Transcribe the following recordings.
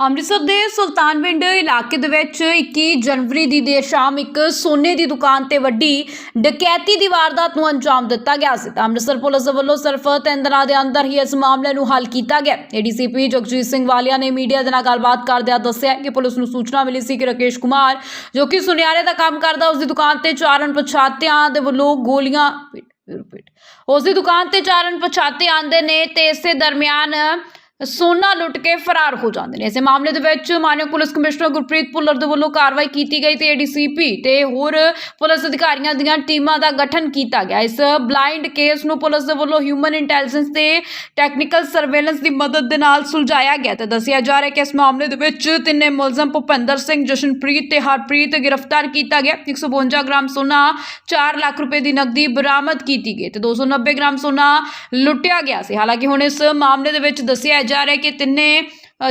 ਅੰਮ੍ਰਿਤਸਰ ਦੇ ਸੁਲਤਾਨਵਿੰਡ ਇਲਾਕੇ ਦੇ ਵਿੱਚ 21 ਜਨਵਰੀ ਦੀ ਦੇਰ ਸ਼ਾਮ ਇੱਕ ਸੋਨੇ ਦੀ ਦੁਕਾਨ ਤੇ ਵੱਡੀ ਡਕੈਤੀ ਦੀ ਵਾਰਦਾਤ ਨੂੰ ਅੰਜਾਮ ਦਿੱਤਾ ਗਿਆ ਸੀ। ਤਾਂ ਅੰਮ੍ਰਿਤਸਰ ਪੁਲਿਸ ਵੱਲੋਂ ਸਿਰਫ ਤਿੰਨ ਦਿਨਾਂ ਦੇ ਅੰਦਰ ਹੀ ਇਸ ਮਾਮਲੇ ਨੂੰ ਹੱਲ ਕੀਤਾ ਗਿਆ। ਏਡੀਸੀਪੀ ਜਗਜੀਤ ਸਿੰਘ ਵਾਲੀਆ ਨੇ ਮੀਡੀਆ ਦੇ ਨਾਲ ਗੱਲਬਾਤ ਕਰਦਿਆਂ ਦੱਸਿਆ ਕਿ ਪੁਲਿਸ ਨੂੰ ਸੂਚਨਾ ਮਿਲੀ ਸੀ ਕਿ ਰਕੇਸ਼ ਕੁਮਾਰ, ਜੋ ਕਿ ਸੁਨਿਆਰੇ ਦਾ ਕੰਮ ਕਰਦਾ, ਉਸ ਦੀ ਦੁਕਾਨ ਤੇ ਚਾਰ ਅਣਪਛਾਤਿਆਂ ਦੇ ਵੱਲੋਂ ਗੋਲੀਆਂ ਰਿਪੀਟ, ਉਸ ਦੀ ਦੁਕਾਨ ਤੇ ਚਾਰ ਅਣਪਛਾਤੇ ਆਂਦੇ ਨੇ ਤੇ ਇਸੇ ਦਰਮਿਆਨ ਸੋਨਾ ਲੁੱਟ ਕੇ ਫਰਾਰ ਹੋ ਜਾਂਦੇ ਨੇ। ਇਸੇ ਮਾਮਲੇ ਦੇ ਵਿੱਚ ਮਾਨਯੋਗ ਪੁਲਿਸ ਕਮਿਸ਼ਨਰ ਗੁਰਪ੍ਰੀਤ ਭੁੱਲਰ ਦੇ ਵੱਲੋਂ ਕਾਰਵਾਈ ਕੀਤੀ ਗਈ ਤੇ ਏਡੀਸੀਪੀ ਤੇ ਹੋਰ ਪੁਲਿਸ ਅਧਿਕਾਰੀਆਂ ਦੀਆਂ ਟੀਮਾਂ ਦਾ ਗਠਨ ਕੀਤਾ ਗਿਆ। ਇਸ ਬਲਾਈਂਡ ਕੇਸ ਨੂੰ ਪੁਲਿਸ ਦੇ ਵੱਲੋਂ ਹਿਊਮਨ ਇੰਟੈਲੀਜੈਂਸ ਤੇ ਟੈਕਨੀਕਲ ਸਰਵੇਲੈਂਸ ਦੀ ਮਦਦ ਦੇ ਨਾਲ ਸੁਲਝਾਇਆ ਗਿਆ ਤੇ ਦੱਸਿਆ ਜਾ ਰਿਹਾ ਕਿ ਇਸ ਮਾਮਲੇ ਦੇ ਵਿੱਚ ਤਿੰਨੇ ਮੁਲਜ਼ਮ ਭੁਪਿੰਦਰ ਸਿੰਘ, ਜਸ਼ਨਪ੍ਰੀਤ ਤੇ ਹਰਪ੍ਰੀਤ ਗ੍ਰਿਫਤਾਰ ਕੀਤਾ ਗਿਆ। 152 ਗ੍ਰਾਮ ਸੋਨਾ 4 ਲੱਖ ਰੁਪਏ ਦੀ ਨਕਦੀ ਬਰਾਮਦ ਕੀਤੀ ਗਈ ਤੇ 290 ਗ੍ਰਾਮ ਸੋਨਾ ਲੁੱਟਿਆ ਗਿਆ ਸੀ। ਹਾਲਾਂਕਿ ਹੁਣ ਇਸ ਮਾਮਲੇ ਦੇ ਵਿੱਚ ਦੱਸਿਆ ਜਾ ਰਿਹਾ ਕਿ ਤਿੰਨੇ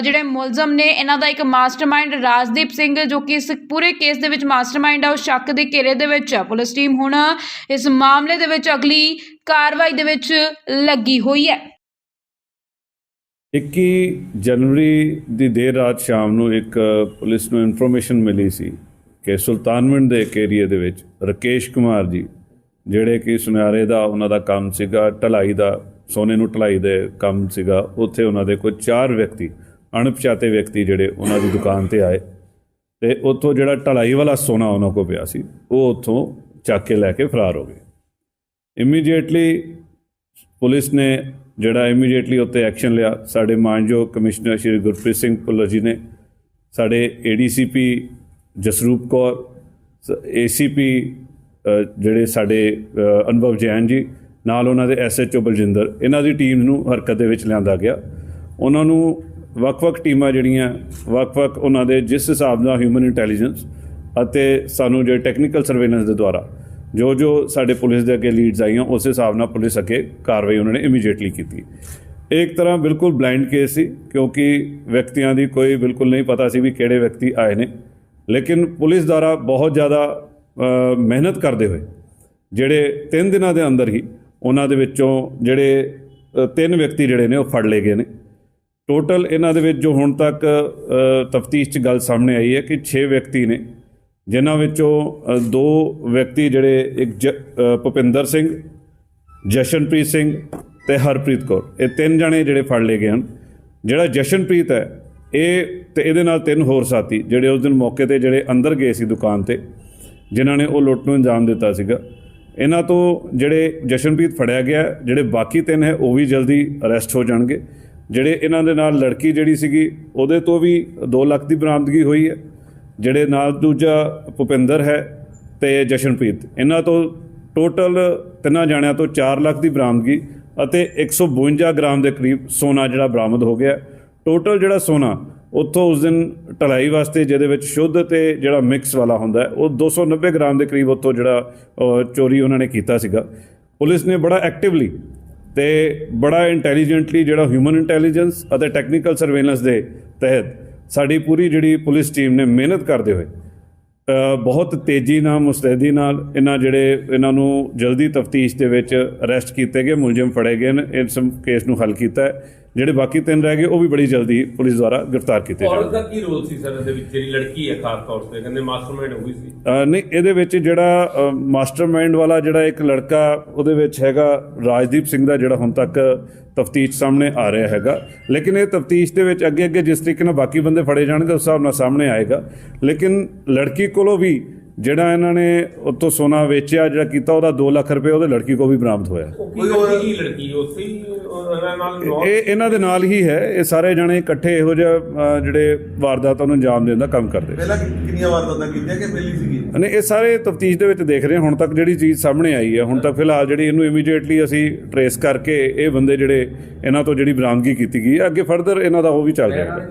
ਜਿਹੜੇ ਮੁਲਜ਼ਮ ਨੇ, ਇਹਨਾਂ ਦਾ ਇੱਕ ਮਾਸਟਰਮਾਈਂਡ ਰਾਜਦੀਪ ਸਿੰਘ, ਜੋ ਕਿ ਇਸ ਪੂਰੇ ਕੇਸ ਦੇ ਵਿੱਚ ਮਾਸਟਰਮਾਈਂਡ ਹੈ ਉਹ ਸ਼ੱਕ ਦੇ ਘੇਰੇ ਦੇ ਵਿੱਚ ਹੈ ਪੁਲਿਸ ਟੀਮ ਹੁਣ ਇਸ ਮਾਮਲੇ ਦੇ ਵਿੱਚ ਅਗਲੀ ਕਾਰਵਾਈ ਦੇ ਵਿੱਚ ਲੱਗੀ ਹੋਈ ਹੈ। 21 ਜਨਵਰੀ ਦੀ ਦੇਰ ਰਾਤ ਸ਼ਾਮ ਨੂੰ ਇੱਕ ਪੁਲਿਸ ਨੂੰ ਇਨਫੋਰਮੇਸ਼ਨ ਮਿਲੀ ਸੀ ਕਿ ਸੁਲਤਾਨਵਿੰਡ ਦੇ ਇੱਕ ਏਰੀਆ ਦੇ ਵਿੱਚ ਰਕੇਸ਼ ਕੁਮਾਰ ਜੀ, ਜਿਹੜੇ ਕਿ ਸੁਨਿਆਰੇ ਦਾ, ਉਹਨਾਂ ਦਾ ਕੰਮ ਸੀਗਾ, ਢਲਾਈ ਦਾ ਸੋਨੇ ਨੂੰ ਢਲਾਈ ਦੇ ਕੰਮ ਸੀਗਾ, ਉੱਥੇ ਉਹਨਾਂ ਦੇ ਕੋਈ ਚਾਰ ਵਿਅਕਤੀ, ਅਣਪਛਾਤੇ ਵਿਅਕਤੀ ਜਿਹੜੇ ਉਹਨਾਂ ਦੀ ਦੁਕਾਨ ਤੇ ਆਏ ਤੇ ਉੱਥੋਂ ਜਿਹੜਾ ਢਲਾਈ ਵਾਲਾ ਸੋਨਾ ਉਹਨਾਂ ਕੋਲ ਪਿਆ ਸੀ, ਉਹ ਉੱਥੋਂ ਚੱਕ ਕੇ ਲੈ ਕੇ ਫਰਾਰ ਹੋ ਗਏ। ਇਮੀਡੀਏਟਲੀ ਪੁਲਿਸ ਨੇ ਜਿਹੜਾ ਇਮੀਡੀਏਟਲੀ ਉੱਤੇ ਐਕਸ਼ਨ ਲਿਆ। ਸਾਡੇ ਮਾਨਯੋਗ ਕਮਿਸ਼ਨਰ ਸ਼੍ਰੀ ਗੁਰਪ੍ਰੀਤ ਸਿੰਘ ਭੁੱਲਰ ਜੀ ਨੇ, ਸਾਡੇ ਏਡੀਸੀਪੀ ਜਸਰੂਪ ਕੌਰ ਏਸੀਪੀ ਜਿਹੜੇ ਸਾਡੇ ਅਨੁਭਵ ਜੈਨ ਜੀ ਨਾਲ ਉਹਨਾਂ ਦੇ ਐਸਐਚਓ ਬਲਜਿੰਦਰ, ਇਹਨਾਂ ਦੀ ਟੀਮ ਨੂੰ ਹਰਕਤ ਦੇ ਵਿੱਚ ਲਿਆਂਦਾ ਗਿਆ। ਉਹਨਾਂ ਨੂੰ ਵੱਖ-ਵੱਖ ਟੀਮਾਂ ਜਿਹੜੀਆਂ ਵੱਖ-ਵੱਖ ਉਹਨਾਂ ਦੇ ਜਿਸ ਹਿਸਾਬ ਨਾਲ ਹਿਊਮਨ ਇੰਟੈਲੀਜੈਂਸ ਅਤੇ ਸਾਨੂੰ ਜੇ ਟੈਕਨੀਕਲ ਸਰਵੇਲੈਂਸ ਦੇ ਦੁਆਰਾ ਜੋ ਜੋ ਸਾਡੇ ਪੁਲਿਸ ਦੇ ਅੱਗੇ ਲੀਡਸ ਆਈਆਂ, ਉਸ ਹਿਸਾਬ ਨਾਲ ਪੁਲਿਸ ਅੱਗੇ ਕਾਰਵਾਈ ਉਹਨਾਂ ਨੇ ਇਮੀਡੀਏਟਲੀ ਕੀਤੀ। ਇਹ ਇੱਕ ਤਰ੍ਹਾਂ ਬਿਲਕੁਲ ਬਲਾਈਂਡ ਕੇਸ ਸੀ, ਕਿਉਂਕਿ ਵਿਅਕਤੀਆਂ ਦੀ ਕੋਈ ਬਿਲਕੁਲ ਨਹੀਂ ਪਤਾ ਸੀ ਵੀ ਕਿਹੜੇ ਵਿਅਕਤੀ ਆਏ ਨੇ। ਲੇਕਿਨ ਪੁਲਿਸ ਦੁਆਰਾ ਬਹੁਤ ਜ਼ਿਆਦਾ ਮਿਹਨਤ ਕਰਦੇ ਹੋਏ, ਜਿਹੜੇ 3 ਦਿਨਾਂ ਦੇ ਅੰਦਰ ਹੀ ਉਹਨਾਂ ਦੇ ਵਿੱਚੋਂ ਜਿਹੜੇ ਤਿੰਨ ਵਿਅਕਤੀ ਜਿਹੜੇ ਨੇ ਉਹ ਫੜ ਲਏ ਗਏ ਨੇ। ਟੋਟਲ ਇਹਨਾਂ ਦੇ ਵਿੱਚ ਜੋ ਹੁਣ ਤੱਕ ਤਫਤੀਸ਼ 'ਚ ਗੱਲ ਸਾਹਮਣੇ ਆਈ ਹੈ ਕਿ 6 ਵਿਅਕਤੀ ਨੇ, ਜਿਨ੍ਹਾਂ ਵਿੱਚੋਂ ਦੋ ਵਿਅਕਤੀ ਜਿਹੜੇ ਇੱਕ ਜ- ਭੁਪਿੰਦਰ ਸਿੰਘ, ਜਸ਼ਨਪ੍ਰੀਤ ਸਿੰਘ ਤੇ ਹਰਪ੍ਰੀਤ ਕੌਰ। ਇਹ ਤਿੰਨ ਜਣੇ ਜਿਹੜੇ ਫੜ ਲਏ ਗਏ ਹਨ। ਜਿਹੜਾ ਜਸ਼ਨਪ੍ਰੀਤ ਹੈ, ਇਹ ਤੇ ਇਹਦੇ ਨਾਲ ਤਿੰਨ ਹੋਰ ਸਾਥੀ, ਜਿਹੜੇ ਉਸ ਦਿਨ ਮੌਕੇ ਤੇ ਜਿਹੜੇ ਅੰਦਰ ਗਏ ਸੀ ਦੁਕਾਨ ਤੇ, ਜਿਨ੍ਹਾਂ ਨੇ ਉਹ ਲੁੱਟ ਨੂੰ ਅੰਜਾਮ ਦਿੱਤਾ ਸੀਗਾ। ਇਹਨਾਂ ਤੋਂ ਜਿਹੜੇ ਜਸ਼ਨਪ੍ਰੀਤ ਫੜਿਆ ਗਿਆ, ਜਿਹੜੇ ਬਾਕੀ ਤਿੰਨ ਹੈ, ਉਹ ਵੀ ਜਲਦੀ ਅਰੈਸਟ ਹੋ ਜਾਣਗੇ। ਜਿਹੜੇ ਇਹਨਾਂ ਦੇ ਨਾਲ ਲੜਕੀ ਜਿਹੜੀ ਸੀਗੀ, ਉਹਦੇ ਤੋਂ ਵੀ 2 ਲੱਖ ਦੀ ਬਰਾਮਦਗੀ ਹੋਈ ਹੈ। ਜਿਹੜੇ ਨਾਲ ਦੂਜਾ ਭੁਪਿੰਦਰ ਹੈ ਤੇ ਜਸ਼ਨਪ੍ਰੀਤ, ਇਹਨਾਂ ਤੋਂ ਟੋਟਲ ਤਿੰਨਾਂ ਜਾਣਿਆਂ ਤੋਂ 4 ਲੱਖ ਦੀ ਬਰਾਮਦਗੀ ਅਤੇ 152 ਗ੍ਰਾਮ ਦੇ ਕਰੀਬ ਸੋਨਾ ਜਿਹੜਾ ਬਰਾਮਦ ਹੋ ਗਿਆ। ਟੋਟਲ ਜਿਹੜਾ ਸੋਨਾ ਉੱਥੋਂ ਉਸ ਦਿਨ ਢਲਾਈ ਵਾਸਤੇ ਜਿਹਦੇ ਵਿੱਚ ਸ਼ੁੱਧ ਤੇ ਜਿਹੜਾ ਮਿਕਸ ਵਾਲਾ ਹੁੰਦਾ ਹੈ, ਉਹ 290 ਗ੍ਰਾਮ ਦੇ ਕਰੀਬ ਉੱਥੋਂ ਜਿਹੜਾ ਚੋਰੀ ਉਹਨਾਂ ਨੇ ਕੀਤਾ ਸੀਗਾ। ਪੁਲਿਸ ਨੇ ਬੜਾ ਐਕਟਿਵਲੀ ਤੇ ਬੜਾ ਇੰਟੈਲੀਜੈਂਟਲੀ ਜਿਹੜਾ ਹਿਊਮਨ ਇੰਟੈਲੀਜੈਂਸ ਅਤੇ ਟੈਕਨੀਕਲ ਸਰਵੇਲੈਂਸ ਦੇ ਤਹਿਤ ਸਾਡੀ ਪੂਰੀ ਜਿਹੜੀ ਪੁਲਿਸ ਟੀਮ ਨੇ ਮਿਹਨਤ ਕਰਦੇ ਹੋਏ ਬਹੁਤ ਤੇਜ਼ੀ ਨਾਲ ਮੁਸਤੈਦੀ ਨਾਲ ਇਹਨਾਂ ਜਿਹੜੇ ਇਹਨਾਂ ਨੂੰ ਜਲਦੀ ਤਫਤੀਸ਼ ਦੇ ਵਿੱਚ ਅਰੈਸਟ ਕੀਤੇ ਗਏ ਮੁਲਜ਼ਮ ਫੜੇ ਗਏ ਨੇ ਇਸ ਕੇਸ ਨੂੰ ਹੱਲ ਕੀਤਾ ਹੈ। ਜਿਹੜੇ ਬਾਕੀ ਤਿੰਨ ਰਹਿ ਗਏ ਉਹ ਵੀ ਬੜੀ ਜਲਦੀ ਪੁਲਿਸ ਦੁਆਰਾ ਗ੍ਰਿਫਤਾਰ ਕੀਤੇ ਔਰਤ ਜਾਣਗੇ। ਦਾ ਕੀ ਰੋਲ ਸੀ ਸਰ? ਇਹਦੇ ਵਿੱਚ ਜਿਹੜੀ ਲੜਕੀ ਹੈ ਖਾਸ ਤੌਰ ਤੇ ਕਹਿੰਦੇ ਮਾਸਟਰਮਾਈਂਡ ਹੋਈ ਸੀ। ਨਹੀਂ ਇਹਦੇ ਵਿੱਚ ਜਿਹੜਾ ਮਾਸਟਰਮਾਈਂਡ ਵਾਲਾ ਜਿਹੜਾ ਇੱਕ ਲੜਕਾ ਉਹਦੇ ਵਿੱਚ ਹੈਗਾ ਰਾਜਦੀਪ ਸਿੰਘ ਦਾ ਜਿਹੜਾ ਹੁਣ ਤੱਕ ਤਫਤੀਸ਼ ਸਾਹਮਣੇ ਆ ਰਿਹਾ ਹੈਗਾ। ਲੇਕਿਨ ਇਹ ਤਫਤੀਸ਼ ਦੇ ਵਿੱਚ ਅੱਗੇ ਅੱਗੇ ਜਿਸ ਤਰੀਕੇ ਨਾਲ ਬਾਕੀ ਬੰਦੇ ਫੜੇ ਜਾਣਗੇ ਉਸ ਹਿਸਾਬ ਨਾਲ ਸਾਹਮਣੇ ਆਏਗਾ। ਲੇਕਿਨ ਲੜਕੀ ਕੋਲੋਂ ਵੀ ਜਿਹੜਾ ਇਹਨਾਂ ਨੇ ਉੱਥੋਂ ਸੋਨਾ ਵੇਚਿਆ ਜਿਹੜਾ ਕੀਤਾ ਉਹਦਾ 2 ਲੱਖ ਰੁਪਏ ਉਹਦੇ ਲੜਕੀ ਕੋਲ ਵੀ ਬਰਾਮਦ ਹੋਇਆ। ਲੜਕੀ ਉੱਥੇ ਹੀ ਉਹਨਾਂ ਨਾਲ? ਇਹ ਇਹਨਾਂ ਦੇ ਨਾਲ ਹੀ ਹੈ। ਇਹ ਸਾਰੇ ਜਣੇ ਇਕੱਠੇ ਇਹੋ ਜਿਹਾ ਜਿਹੜੇ ਵਾਰਦਾਤਾਂ ਨੂੰ ਅੰਜਾਮ ਦੇਣ ਦਾ ਕੰਮ ਕਰਦੇ। ਪਹਿਲਾਂ ਕਿੰਨੀਆਂ ਵਾਰਦਾਤਾਂ ਕੀਤੀਆਂ ਕਿ ਪਹਿਲੀ ਸੀਗੀ? ਨੇ ਇਹ ਸਾਰੇ ਤਫਤੀਸ਼ ਦੇ ਵਿੱਚ ਦੇਖ ਰਹੇ ਹੁਣ ਤੱਕ ਜਿਹੜੀ ਚੀਜ਼ ਸਾਹਮਣੇ ਆਈ ਹੈ ਹੁਣ ਤੱਕ ਫਿਲਹਾਲ ਜਿਹੜੀ ਇਹਨੂੰ ਇਮੀਡੀਏਟਲੀ ਅਸੀਂ ਟਰੇਸ ਕਰਕੇ ਇਹ ਬੰਦੇ ਜਿਹੜੇ ਇਹਨਾਂ ਤੋਂ ਜਿਹੜੀ ਬਰਾਮਦਗੀ ਕੀਤੀ ਗਈ ਹੈ ਅੱਗੇ ਫਰਦਰ ਇਹਨਾਂ ਦਾ ਉਹ ਵੀ ਚੱਲ ਰਿਹਾ ਹੈ।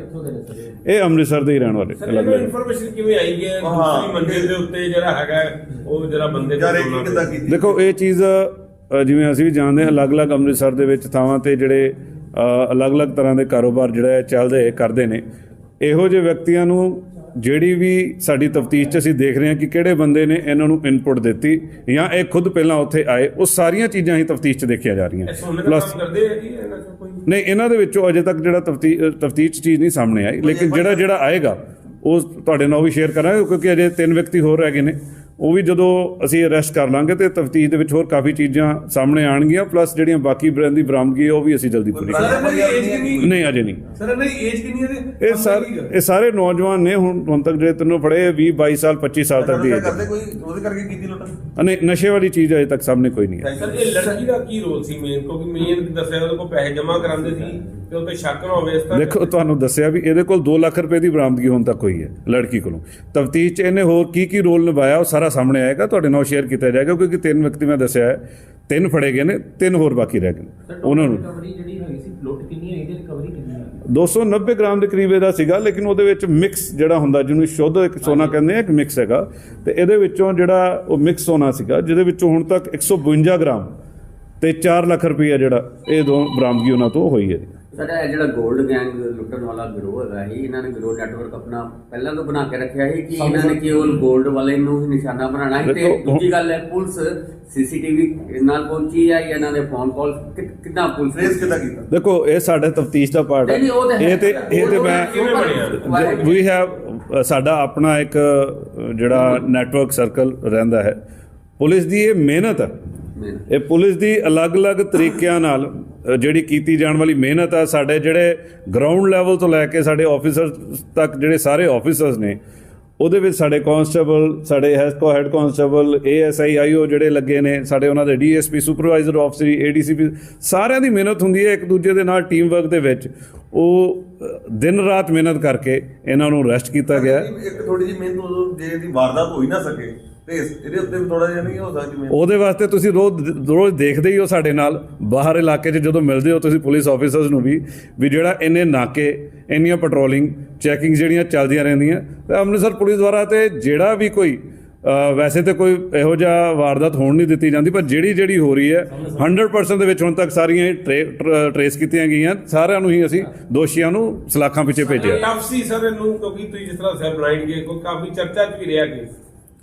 ਇਹ ਅੰਮ੍ਰਿਤਸਰ ਦੇ ਹੀ ਰਹਿਣ ਵਾਲੇ ਅਲੱਗ ਇਹਨੂੰ ਅਲੱਗ ਇਨਫੋਰਮੇਸ਼ਨ ਕਿਵੇਂ ਆਈ ਹੈ। ਦੂਸਰੀ ਮੰਜ਼ਿਲ ਦੇ ਉੱਤੇ ਜਿਹੜਾ ਹੈਗਾ ਉਹ ਜਿਹੜਾ ਬੰਦੇ ਕੀਤੀ ਦੇਖੋ ਇਹ ਚੀਜ਼ ਜਿਵੇਂ ਅਸੀਂ ਵੀ ਜਾਣਦੇ ਹਾਂ ਅਲੱਗ-ਅਲੱਗ ਅੰਮ੍ਰਿਤਸਰ ਦੇ ਵਿੱਚ ਥਾਵਾਂ ਤੇ ਜਿਹੜੇ ਅਲੱਗ-ਅਲੱਗ ਤਰ੍ਹਾਂ ਦੇ ਕਾਰੋਬਾਰ ਜਿਹੜਾ ਚੱਲਦੇ ਕਰਦੇ ਨੇ। ਇਹੋ ਜਿਹੇ ਵਿਅਕਤੀਆਂ ਨੂੰ ਜਿਹੜੀ ਵੀ ਸਾਡੀ ਤਫਤੀਸ਼ 'ਚ ਅਸੀਂ ਦੇਖ ਰਹੇ ਹਾਂ ਕਿ ਕਿਹੜੇ ਬੰਦੇ ਨੇ ਇਹਨਾਂ ਨੂੰ ਇਨਪੁਟ ਦਿੱਤੀ ਜਾਂ ਇਹ ਖੁਦ ਪਹਿਲਾਂ ਉੱਥੇ ਆਏ ਉਹ ਸਾਰੀਆਂ ਚੀਜ਼ਾਂ ਹੀ ਤਫਤੀਸ਼ 'ਚ ਦੇਖੀਆਂ ਜਾ ਰਹੀਆਂ। ਪਲੱਸ ਨਹੀਂ ਇਹਨਾਂ ਦੇ ਵਿੱਚੋਂ ਅਜੇ ਤੱਕ ਜਿਹੜਾ ਤਫਤੀਸ਼ 'ਚ ਚੀਜ਼ ਨਹੀਂ ਸਾਹਮਣੇ ਆਈ ਲੇਕਿਨ ਜਿਹੜਾ ਜਿਹੜਾ ਆਏਗਾ ਉਹ ਤੁਹਾਡੇ ਨਾਲ ਵੀ ਸ਼ੇਅਰ ਕਰਾਂਗੇ ਕਿਉਂਕਿ ਅਜੇ ਤਿੰਨ ਵਿਅਕਤੀ ਹੋਰ ਹੈਗੇ ਨੇ। ਉਹ ਵੀ ਜਦੋਂ ਅਸੀਂ ਅਰੈਸਟ ਕਰ ਲਾਂਗੇ ਤੇ ਤਫਤੀਸ਼ ਦੇ ਵਿੱਚ ਹੋਰ ਕਾਫੀ ਚੀਜ਼ਾਂ ਸਾਹਮਣੇ ਆਣਗੀਆਂ ਪਲੱਸ ਜਿਹੜੀਆਂ ਬਾਕੀ ਬ੍ਰਾਂਡ ਦੀ ਬਰਾਮਦਗੀ ਉਹ ਵੀ ਅਸੀਂ ਜਲਦੀ ਪੂਰੀ ਕਰਾਂਗੇ। ਏਜ ਨਹੀਂ ਅਜੇ ਨਹੀਂ। ਸਰ ਇਹਨਾਂ ਦੀ ਏਜ ਕਿੰਨੀ ਹੈ ਇਹ ਸਾਰੇ ਇਹ ਸਾਰੇ ਨੌਜਵਾਨ ਨੇ ਹੁਣ ਹੁਣ ਤੱਕ ਜਿਹੜੇ ਤੈਨੂੰ ਫੜੇ 20 22 ਸਾਲ 25 ਸਾਲ ਤੱਕ ਦੀ ਕਰਦੇ ਕੋਈ ਉਹਦੇ ਕਰਕੇ ਕੀਤੀ ਲੁੱਟ। ਨਹੀਂ ਨਸ਼ੇ ਵਾਲੀ ਚੀਜ਼ ਅਜੇ ਤੱਕ ਸਾਹਮਣੇ ਕੋਈ ਨਹੀਂ ਹੈ। ਸਰ ਇਹ ਲੜਕੀ ਦਾ ਕੀ ਰੋਲ ਸੀ ਮੇਨ ਕਿਉਂਕਿ ਮੇਨ ਦੱਸਿਆ ਉਹਦੇ ਕੋਲ ਪੈਸੇ ਜਮ੍ਹਾਂ ਕਰਾਉਂਦੇ ਸੀ। ਤੇ ਉੱਤੇ ਸ਼ੱਕ ਨਾ ਹੋਵੇ ਇਸ ਤਰ੍ਹਾਂ ਦੇਖੋ ਤੁਹਾਨੂੰ ਦੱਸਿਆ ਵੀ ਇਹਦੇ ਕੋਲ 2 ਲੱਖ ਰੁਪਏ ਦੀ ਬਰਾਮਦਗੀ ਹੁਣ ਤੱਕ ਹੋਈ ਹੈ ਲੜਕੀ ਕੋਲੋਂ। ਤਫਤੀਸ਼ 'ਚ ਇਹਨੇ ਹੋਰ ਕੀ ਕੀ ਰੋਲ ਨਿਭਾਇਆ ਉਹ ਸਾਰਾ ਸਾਹਮਣੇ ਆਏਗਾ ਤੁਹਾਡੇ ਨਾਲ ਸ਼ੇਅਰ ਕੀਤਾ ਜਾਏਗਾ ਕਿਉਂਕਿ ਤਿੰਨ ਵਿਅਕਤੀ ਮੈਂ ਦੱਸਿਆ ਹੈ ਤਿੰਨ ਫੜੇ ਗਏ ਨੇ ਤਿੰਨ ਹੋਰ ਬਾਕੀ ਰਹਿ ਗਏ ਨੇ। ਉਹਨਾਂ ਨੂੰ ਰਿਕਵਰੀ ਜਿਹੜੀ ਹੈਗੀ ਸੀ ਲੁੱਟ ਕਿੰਨੀ ਹੋਈ ਤੇ ਰਿਕਵਰੀ ਕਿੰਨੀ ਹੋਈ? 290 ਗ੍ਰਾਮ ਦੇ ਕਰੀਬ ਇਹਦਾ ਸੀਗਾ ਲੇਕਿਨ ਉਹਦੇ ਵਿੱਚ ਮਿਕਸ ਜਿਹੜਾ ਹੁੰਦਾ ਜਿਹਨੂੰ ਸ਼ੁੱਧ ਇੱਕ ਸੋਨਾ ਕਹਿੰਦੇ ਆ ਇੱਕ ਮਿਕਸ ਹੈਗਾ। ਤੇ ਇਹਦੇ ਵਿੱਚੋਂ ਜਿਹੜਾ ਉਹ ਮਿਕਸ ਸੋਨਾ ਸੀਗਾ ਜਿਹਦੇ ਵਿੱਚੋਂ ਹੁਣ ਤੱਕ 152 ਗ੍ਰਾਮ ਤੇ 4 ਲੱਖ ਰੁਪਈਆ ਜਿਹੜਾ ਇਹ ਦੋ ਬਰਾਮਦਗੀ ਉਹਨਾਂ ਤੋਂ ਹੋਈ ਹੈ। ਸਾਡਾ ਇਹ ਜਿਹੜਾ 골ਡ ਗੈਂਗ ਲੁੱਟਣ ਵਾਲਾ ਗਿਰੋਹ ਹੈਗਾ ਸੀ ਇਹਨਾਂ ਨੇ ਗਿਰੋਹ ਨੈਟਵਰਕ ਆਪਣਾ ਪਹਿਲਾਂ ਤੋਂ ਬਣਾ ਕੇ ਰੱਖਿਆ ਸੀ ਕਿ ਇਹਨਾਂ ਨੇ ਕੇਵਲ 골ਡ ਵਾਲੇ ਨੂੰ ਹੀ ਨਿਸ਼ਾਨਾ ਬਣਾਉਣਾ ਸੀ। ਤੇ ਦੂਜੀ ਗੱਲ ਹੈ ਪੁਲਿਸ ਸੀਸੀਟੀਵੀ ਨਾਲ ਪਹੁੰਚੀ ਹੈ ਜਾਂ ਇਹਨਾਂ ਦੇ ਫੋਨ ਕਾਲ ਕਿੱਦਾਂ ਪੁਲਿਸ ਕਿੱਦਾਂ ਕੀਤਾ? ਦੇਖੋ ਇਹ ਸਾਡੇ ਤਫਤੀਸ਼ ਦਾ ਪਾਰਟ ਹੈ। ਹੈ। ਇਹ ਤੇ ਇਹ ਤੇ ਮੈਂ? ਵੀ ਹੈਵ ਸਾਡਾ ਆਪਣਾ ਇੱਕ ਜਿਹੜਾ ਨੈਟਵਰਕ ਸਰਕਲ ਰਹਿੰਦਾ ਹੈ। ਪੁਲਿਸ ਦੀ ਇਹ ਮਿਹਨਤ ਹੈ। ਇਹ ਪੁਲਿਸ ਦੀ ਅਲੱਗ-ਅਲੱਗ ਤਰੀਕਿਆਂ ਨਾਲ ਜਿਹੜੀ ਕੀਤੀ ਜਾਣ ਵਾਲੀ ਮਿਹਨਤ ਆ, ਸਾਡੇ ਜਿਹੜੇ ਗਰਾਊਂਡ ਲੈਵਲ ਤੋਂ ਲੈ ਕੇ ਸਾਡੇ ਆਫੀਸਰਸ ਤੱਕ ਜਿਹੜੇ ਸਾਰੇ ਆਫੀਸਰਸ ਨੇ, ਉਹਦੇ ਵਿੱਚ ਸਾਡੇ ਕਾਂਸਟੇਬਲ ਸਾਡੇ ਹੈਸਕੋ ਹੈਡ ਕਾਂਸਟੇਬਲ ਏਐਸਆਈ ਆਈਓ ਜਿਹੜੇ ਲੱਗੇ ਨੇ, ਸਾਡੇ ਉਹਨਾਂ ਦੇ ਡੀਐਸਪੀ ਸੁਪਰਵਾਈਜ਼ਰ ਆਫਸਰ ਏਡੀਸੀਪੀ ਸਾਰਿਆਂ ਦੀ ਮਿਹਨਤ ਹੁੰਦੀ ਹੈ ਇੱਕ ਦੂਜੇ ਦੇ ਨਾਲ ਟੀਮ ਵਰਕ ਦੇ ਵਿੱਚ। ਉਹ ਦਿਨ ਰਾਤ ਮਿਹਨਤ ਕਰਕੇ ਇਹਨਾਂ ਨੂੰ ਰੈਸਟ ਕੀਤਾ ਗਿਆ। ਇੱਕ ਥੋੜੀ ਜਿਹੀ ਮਿਹਨਤ, ਉਦੋਂ ਜੇ ਇਹਦੀ ਵਾਰਦਾਤ ਹੋ ਹੀ ਨਾ ਸਕੇ ਤੇ ਇਸ- ਇਹਦੇ ਉੱਤੇ ਵੀ ਥੋੜਾ ਜਿਹਾ ਨਹੀਂ ਹੋ ਸਕਦੀ ਮਿਹਨਤ ਉਹਦੇ ਵਾਸਤੇ ਤੁਸੀਂ ਰੋਜ਼ ਰੋਜ਼ ਦੇਖਦੇ ਹੀ ਹੋ ਸਾਡੇ ਨਾਲ ਬਾਹਰ ਇਲਾਕੇ 'ਚ ਜਦੋਂ ਮਿਲਦੇ ਹੋ ਤੁਸੀਂ ਪੁਲਿਸ ਆਫੀਸਰਸ ਨੂੰ ਵੀ ਵੀ ਜਿਹੜਾ ਇੰਨੇ ਨਾਕੇ ਇੰਨੀਆਂ ਪੈਟਰੋਲਿੰਗ ਚੈਕਿੰਗ ਜਿਹੜੀਆਂ ਚੱਲਦੀਆਂ ਰਹਿੰਦੀਆਂ ਤੇ ਅੰਮ੍ਰਿਤਸਰ ਪੁਲਿਸ ਦੁਆਰਾ ਤੇ ਜਿਹੜਾ ਵੀ ਕੋਈ ਵੈਸੇ ਤੇ ਕੋਈ ਇਹੋ ਜਿਹਾ ਵਾਰਦਾਤ ਹੋਣ ਨਹੀਂ ਦਿੱਤੀ ਜਾਂਦੀ ਪਰ ਜਿਹੜੀ ਜਿਹੜੀ ਹੋ ਰਹੀ ਹੈ 100% ਦੇ ਵਿੱਚ ਹੁਣ ਤੱਕ ਸਾਰੀਆਂ ਟਰੇਸ ਕੀਤੀਆਂ ਗਈਆਂ ਸਾਰਿਆਂ ਨੂੰ ਹੀ ਅਸੀਂ ਦੋਸ਼ੀਆਂ ਨੂੰ ਸਲਾਖਾਂ ਪਿੱਛੇ ਭੇਜਿਆ। ਟਫ ਸੀ ਸਰ ਇਹਨੂੰ ਕਿਉਂਕਿ ਤੁਸੀਂ ਜਿਸ ਤਰ੍ਹਾਂ ਬਲਾਈਂਡ ਗਏ ਕੋਈ ਕਾਫੀ ਚਰਚਾ ਚ ਵੀ ਰਿਹਾ ਕੇਸ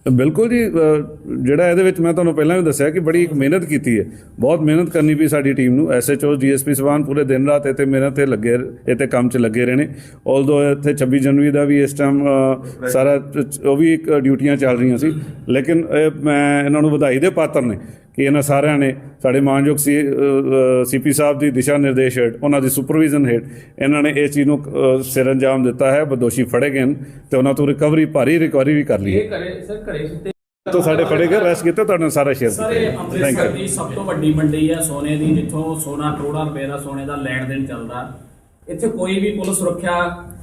ਬਿਲਕੁਲ ਜੀ ਜਿਹੜਾ ਇਹਦੇ ਵਿੱਚ ਮੈਂ ਤੁਹਾਨੂੰ ਪਹਿਲਾਂ ਵੀ ਦੱਸਿਆ ਕਿ ਬੜੀ ਇੱਕ ਮਿਹਨਤ ਕੀਤੀ ਹੈ। ਬਹੁਤ ਮਿਹਨਤ ਕਰਨੀ ਪਈ ਸਾਡੀ ਟੀਮ ਨੂੰ। ਐਸਐਚਓ ਡੀਐਸਪੀ ਸਵਾਨ ਪੂਰੇ ਦਿਨ ਰਾਤ ਇੱਥੇ ਮਿਹਨਤ ਤੇ ਲੱਗੇ ਤੇ ਕੰਮ 'ਚ ਲੱਗੇ ਰਹੇ ਨੇ। ਆਲਦੋ ਇੱਥੇ 26 ਜਨਵਰੀ ਦਾ ਵੀ ਇਸ ਟਾਈਮ ਸਾਰਾ ਉਹ ਵੀ ਇੱਕ ਡਿਊਟੀਆਂ ਚੱਲ ਰਹੀਆਂ ਸੀ। ਲੇਕਿਨ ਮੈਂ ਇਹਨਾਂ ਨੂੰ ਵਧਾਈ ਦੇ ਪਾਤਰ ਨੇ। ਇਹਨਾਂ ਸਾਰਿਆਂ ਨੇ ਸਾਡੇ ਮਾਨਯੋਗ ਸੀਪੀ ਸਾਹਿਬ ਦੀ ਦਿਸ਼ਾ ਨਿਰਦੇਸ਼ ਹੇਠ ਉਹਨਾਂ ਦੀ ਸੁਪਰਵਿਜ਼ਨ ਹੇਠ ਇਹਨਾਂ ਨੇ ਇਸ ਚੀਜ਼ ਨੂੰ ਅ, ਸਿਰ ਅੰਜਾਮ ਦਿੱਤਾ ਹੈ ਬਦੋਸ਼ੀ ਫੜੇ ਗਏ ਤੇ ਉਹਨਾਂ ਤੋਂ ਰਿਕਵਰੀ ਭਾਰੀ ਰਿਕਵਰੀ ਵੀ ਕਰ ਲਈ ਹੈ। ਇਹ ਸਰ ਸੁੱਤੇ ਤੋਂ ਸਾਡੇ ਫੜੇ ਗਏ ਰੈਸਟ ਕੀਤਾ ਤੁਹਾਡੇ ਨਾਲ ਸਾਰਾ ਸ਼ੇਅਰ ਸਰ ਇਹ ਕੀਤਾ ਥੈਂਕ ਅੰਮ੍ਰਿਤਸਰ ਯੂ ਦੀ ਸਭ ਤੋਂ ਵੱਡੀ ਮੰਡੀ ਹੈ ਸੋਨੇ ਦੀ ਜਿੱਥੋਂ ਸੋਨਾ ਕਰੋੜਾਂ ਰੁਪਏ ਦਾ ਸੋਨੇ ਦਾ ਲੈਣ ਦੇਣ ਚੱਲਦਾ। ਇੱਥੇ ਕੋਈ ਵੀ ਪੁਲਿਸ ਸੁਰੱਖਿਆ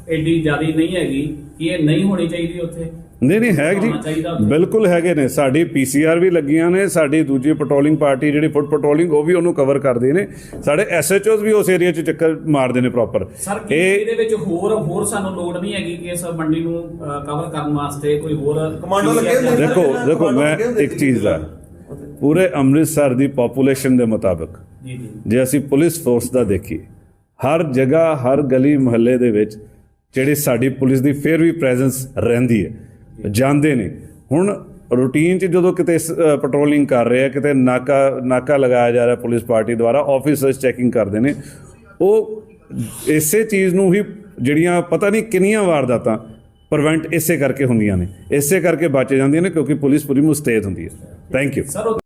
ਐਡੀ ਜ਼ਿਆਦੀ ਨਹੀਂ ਹੈਗੀ ਕਿ ਇਹ ਨਹੀਂ ਹੋਣੀ ਚਾਹੀਦੀ ਉੱਥੇ। ਨਹੀਂ ਨਹੀਂ ਹੈ ਜੀ। ਬਿਲਕੁਲ ਹੈਗੇ ਨੇ। ਸਾਡੀ ਪੀਸੀਆਰ ਵੀ ਲੱਗੀਆਂ ਨੇ ਸਾਡੀ ਦੂਜੀ ਪੈਟਰੋਲਿੰਗ ਪਾਰਟੀ ਜਿਹੜੀ ਫੁੱਟ ਪੈਟਰੋਲਿੰਗ ਉਹ ਵੀ ਉਹਨੂੰ ਕਵਰ ਕਰਦੀ ਨੇ। ਸਾਡੇ ਐਸਐਚਓਸ ਵੀ ਉਸ ਏਰੀਆ 'ਚ ਚੱਕਰ ਮਾਰਦੇ ਨੇ ਪ੍ਰੋਪਰ ਸਰ ਕੀ ਇਹਦੇ ਵਿੱਚ ਹੋਰ ਹੋਰ ਸਾਨੂੰ ਲੋੜ ਨਹੀਂ ਹੈਗੀ ਕਿ ਇਸ ਮੰਡੀ ਨੂੰ ਕਵਰ ਕਰਨ ਵਾਸਤੇ ਕੋਈ ਹੋਰ ਕਮਾਂਡੋ ਲੱਗੇ। ਦੇਖੋ ਦੇਖੋ ਮੈਂ ਇੱਕ ਚੀਜ਼ ਦਾ। ਪੂਰੇ ਅੰਮ੍ਰਿਤਸਰ ਦੀ ਪੋਪੂਲੇਸ਼ਨ ਦੇ ਮੁਤਾਬਕ ਜੀ ਜੀ। ਜੇ ਅਸੀਂ ਪੁਲਿਸ ਫੋਰਸ ਦਾ ਦੇਖੀਏ ਹਰ ਜਗ੍ਹਾ ਹਰ ਗਲੀ ਮੁਹੱਲੇ ਦੇ ਵਿੱਚ ਜਿਹੜੀ ਸਾਡੀ ਪੁਲਿਸ ਦੀ ਫਿਰ ਵੀ ਪ੍ਰੈਜ਼ੈਂਸ ਰਹਿੰਦੀ ਹੈ। ਜਾਂਦੇ ਨੇ। ਹੁਣ ਰੂਟੀਨ 'ਚ ਜਦੋਂ ਕਿਤੇ ਪੈਟਰੋਲਿੰਗ ਕਰ ਰਹੇ ਆ ਕਿਤੇ ਨਾਕਾ ਨਾਕਾ ਲਗਾਇਆ ਜਾ ਰਿਹਾ ਪੁਲਿਸ ਪਾਰਟੀ ਦੁਆਰਾ ਆਫੀਸਰਸ ਚੈਕਿੰਗ ਕਰਦੇ ਨੇ। ਉਹ ਇਸੇ ਚੀਜ਼ ਨੂੰ ਹੀ ਜਿਹੜੀਆਂ ਪਤਾ ਨਹੀਂ ਕਿੰਨੀਆਂ ਵਾਰਦਾਤਾਂ ਪ੍ਰੀਵੈਂਟ ਇਸੇ ਕਰਕੇ ਹੁੰਦੀਆਂ ਨੇ। ਇਸੇ ਕਰਕੇ ਬਚ ਜਾਂਦੀਆਂ ਨੇ ਕਿਉਂਕਿ ਪੁਲਿਸ ਪੂਰੀ ਮੁਸਤੈਦ ਹੁੰਦੀ ਹੈ। Thank you